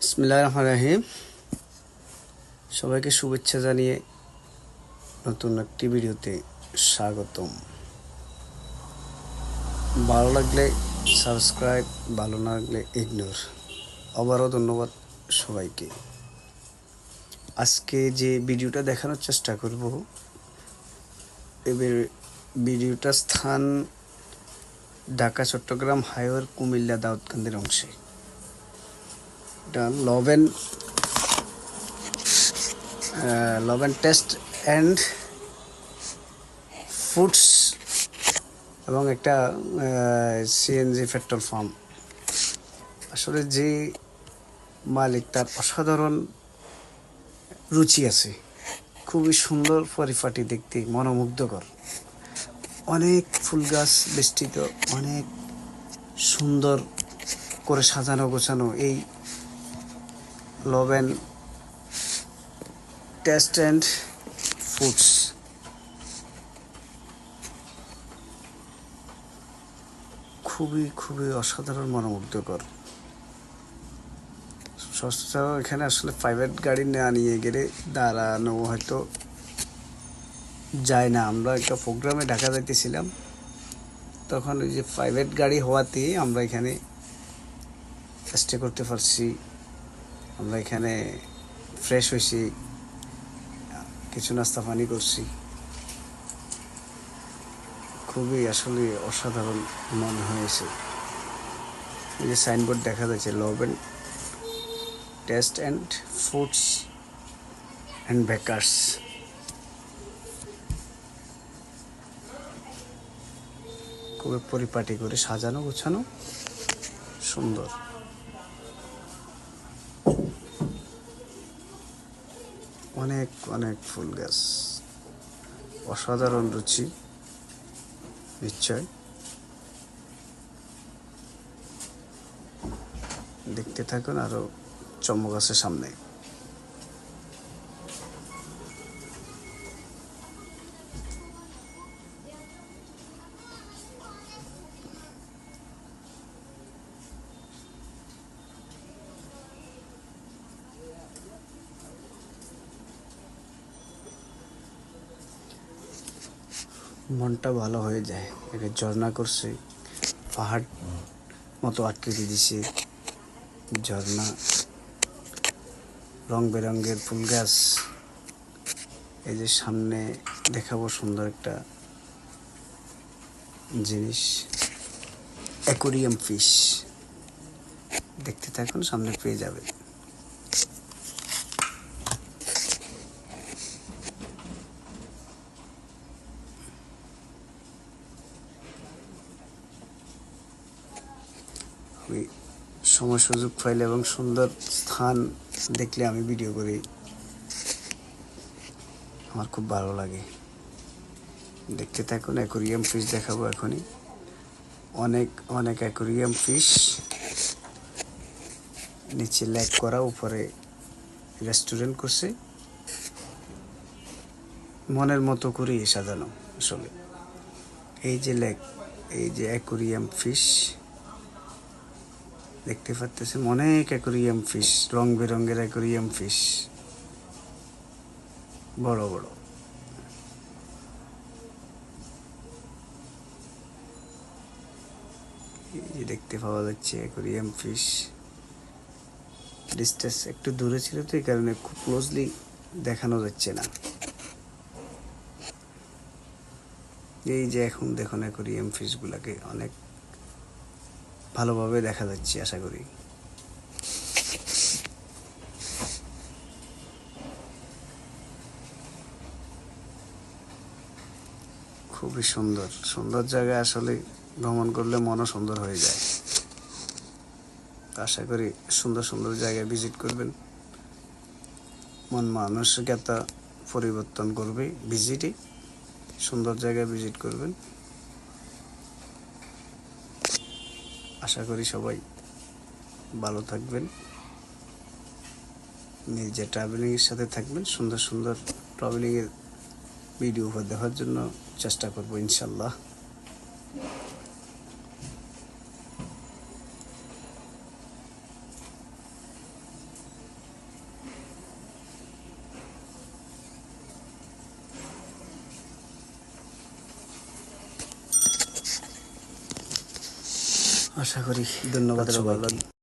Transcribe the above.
বিসমিল্লাহ রহমান রাহিম। সবাইকে শুভেচ্ছা জানিয়ে নতুন একটি ভিডিওতে স্বাগতম। ভালো লাগলে সাবস্ক্রাইব, ভালো না লাগলে ইগনোর আবারও ধন্যবাদ সবাইকে। আজকে যে ভিডিওটা দেখানোর চেষ্টা করব, এবার ভিডিওটা স্থান ঢাকা, চট্টগ্রাম হাইওয়ের কুমিল্লা, দাউদকান্দির অংশে। এটা লবেন লবেন টেস্ট অ্যান্ড ফুডস এবং একটা সিএনজি পেট্রোল পাম্প আসলে যে মালিক তার অসাধারণ রুচি আছে, খুবই সুন্দর পরিপাটি দেখতে, মনোমুগ্ধকর। অনেক ফুল গাছ বেষ্টিত, অনেক সুন্দর করে সাজানো গোছানো এই লবেন টেস্ট অ্যান্ড ফুডস খুবই খুবই অসাধারণ মনোমুগ্ধকর। সচরাচর এখানে আসলে প্রাইভেট গাড়ি না নিয়ে গেলে দাঁড়ানো হয়তো যায় না। আমরা একটা প্রোগ্রামে ঢাকা যাইতেছিলাম। তখন ওই যে প্রাইভেট গাড়ি হওয়াতে আমরা এখানে স্টে করতে পারছি। আমরা এখানে ফ্রেশ হয়েছি। কিছু নাস্তা পানি করছি। খুবই আসলে অসাধারণ মনে হয়েছে। এই যে সাইনবোর্ড দেখা যাচ্ছে love and taste and foods and bakers খুবই পরিপাটি করে সাজানো, গোছানো। সুন্দর। অনেক অনেক ফুল গাছ। অসাধারণ রুচি নিশ্চয়। দেখতে থাকুন আরও চমক আছে সামনে। মনটা ভালো হয়ে যায়। একে ঝর্ণা করছে, পাহাড় মতো আকৃতি দিছে। ঝর্ণা রং বেরঙের ফুল গাছ। এই যে সামনে দেখাবো সুন্দর একটা জিনিস। Aquarium fish. দেখতে থাকুন, সামনে পেয়ে যাবে আমি সময় সুযোগ পাইলে এবং সুন্দর স্থান দেখলে আমি ভিডিও করি। আমার খুব ভালো লাগে। দেখতে থাকুন অ্যাকোরিয়াম ফিশ দেখাবো এখনই। অনেক অনেক অ্যাকোরিয়াম ফিশ নিচে ল্যাক করা, উপরে রেস্টুরেন্ট করছে। মনের মতো করেই সাজানো আসলে। এই যে লেক, এই যে অ্যাকোরিয়াম ফিশ দেখতে পাচ্ছেন অনেক অ্যাকোরিয়াম ফিশ রং বেরঙের অ্যাকোরিয়াম ফিশ বড় বড়। এই দেখতে পাওয়া যাচ্ছে অ্যাকোরিয়াম ফিশ ডিস্টেন্স একটু দূরে ছিল তো, এই কারণে খুব ক্লোজলি দেখানো যাচ্ছে না। এই যে এখন দেখুন অ্যাকোরিয়াম ফিশগুলোকে অনেক ভালোভাবে দেখা যাচ্ছে, আশা করি। খুবই সুন্দর। সুন্দর জায়গায় আসলে ভ্রমণ করলে মনও সুন্দর হয়ে যায়। আশা করি সুন্দর সুন্দর জায়গায় ভিজিট করবেন। মন মানসিকতা পরিবর্তন করবে ভিজিটে সুন্দর জায়গায় ভিজিট করবেন। আশা করি সবাই ভালো থাকবেন। নিজে ট্রাভেলিংয়ের সাথে থাকবেন, সুন্দর সুন্দর ট্রাভেলিংয়ের ভিডিও দেখার জন্য চেষ্টা করব ইনশাল্লাহ। আশা করি ধন্যবাদ সবাইকে।